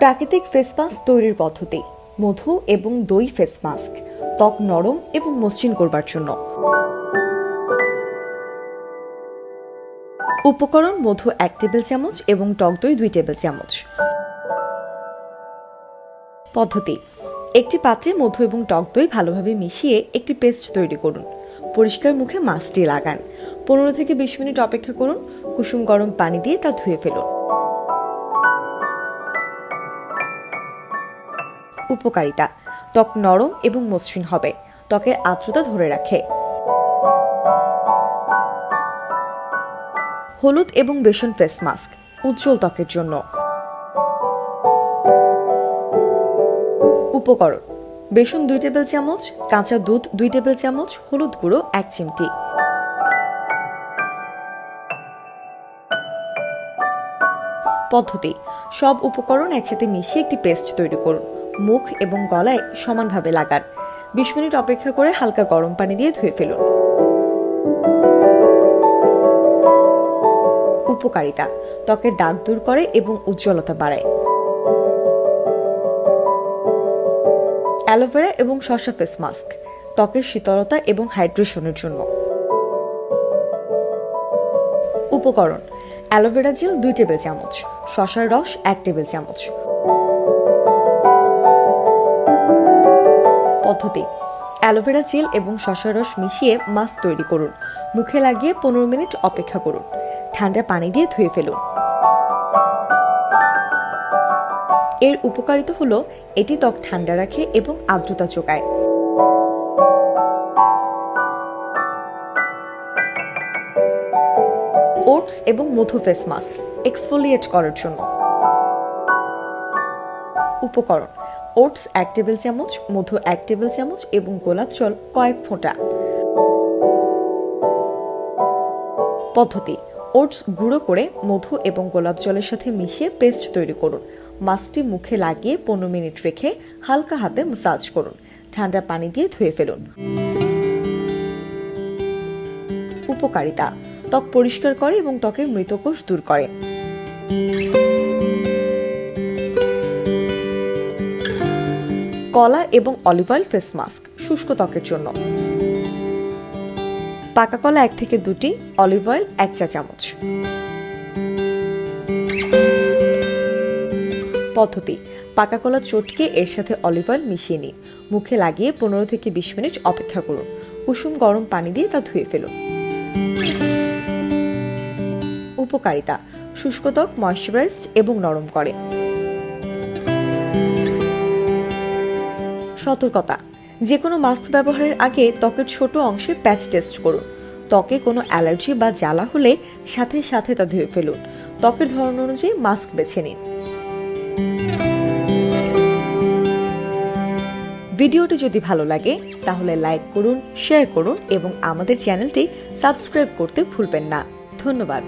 প্রাকৃতিক face mask তৈরির পদ্ধতি, মধু এবং দই ফেস মাস্ক ত্বক নরম এবং মসৃণ করবার জন্য। উপকরণ মধু এক টেবিল চামচ এবং টক দই দুই টেবিল চামচ। পদ্ধতি, একটি পাত্রে মধু এবং টক দই ভালোভাবে মিশিয়ে একটি পেস্ট তৈরি করুন। পরিষ্কার মুখে মাস্কটি লাগান। পনেরো থেকে বিশ মিনিট অপেক্ষা করুন। কুসুম গরম পানি দিয়ে তা ধুয়ে ফেলুন। উপকারিতা। ত্বক নরম এবং মসৃণ হবে। ত্বকের আর্দ্রতা ধরে রাখে। হলুদ এবং বেসন ফেস মাস্ক, উজ্জ্বল ত্বকের জন্য। উপকরণ, বেসন দুই টেবিল চামচ, কাঁচা দুধ দুই টেবিল চামচ, হলুদ গুঁড়ো এক চিমটি। পদ্ধতি, সব উপকরণ একসাথে মিশিয়ে একটি পেস্ট তৈরি করুন। মুখ এবং গলায় সমানভাবে লাগান। বিশ মিনিট অপেক্ষা করে হালকা গরম পানি দিয়ে ধুয়ে ফেলুন। উপকারিতা, ত্বকের দাগ দূর করে এবং উজ্জ্বলতা বাড়ায়। অ্যালোভেরা এবং শসা ফেস মাস্ক, ত্বকের শীতলতা এবং হাইড্রেশনের জন্য। উপকরণ, অ্যালোভেরা জেল দুই টেবিল চামচ, শসার রস এক টেবিল চামচ। পদ্ধতি। অ্যালোভেরা জেল এবং শসার রস মিশিয়ে মাস্ক তৈরি করুন। মুখে লাগিয়ে পনেরো মিনিট অপেক্ষা করুন। ঠান্ডা পানি দিয়ে ধুয়ে ফেলুন। এর উপকারিতা হলো, এটি ত্বক ঠান্ডা রাখে এবং আর্দ্রতা যোগায়। ওটস এবং মধু ফেস মাস্ক এক্সফোলিয়েট করার জন্য। উপকরণ ওটস এক টেবিল চামচ, মধু এক টেবিল চামচ এবং গোলাপ জল কয়েক ফোঁটা। পদ্ধতি, ওটস গুঁড়ো করে মধু এবং গোলাপ জলের সাথে মিশিয়ে পেস্ট তৈরি করুন। মাছটি মুখে লাগিয়ে পনেরো মিনিট রেখে হালকা হাতে ম্যাসাজ করুন। ঠান্ডা পানি দিয়ে ধুয়ে ফেলুন। উপকারিতা, ত্বক পরিষ্কার করে এবং ত্বকের মৃতকোষ দূর করে। কলা এবং অলিভ অয়েল ফেস মাস্ক শুষ্ক ত্বকের জন্য। পাকা কলা এক থেকে দুটি অলিভ অয়েল এক চা চামচ। পদ্ধতি, পাকা কলা চটকে এর সাথে অলিভ অয়েল মিশিয়ে নিন। মুখে লাগিয়ে পনেরো থেকে বিশ মিনিট অপেক্ষা করুন। কুসুম গরম পানি দিয়ে তা ধুয়ে ফেলুন। উপকারিতা, শুষ্ক ত্বক ময়শ্চারাইজড এবং নরম করে। সতর্কতা। যে কোনো মাস্ক ব্যবহারের আগে ত্বকের ছোট অংশে প্যাচ টেস্ট করুন। ত্বকে কোনো অ্যালার্জি বা জ্বালা হলে সাথে সাথে তা ধুয়ে ফেলুন। ত্বকের ধরন অনুযায়ী মাস্ক বেছে নিন। ভিডিওটি যদি ভালো লাগে, তাহলে লাইক করুন, শেয়ার করুন এবং আমাদের চ্যানেলটি সাবস্ক্রাইব করতে ভুলবেন না। ধন্যবাদ।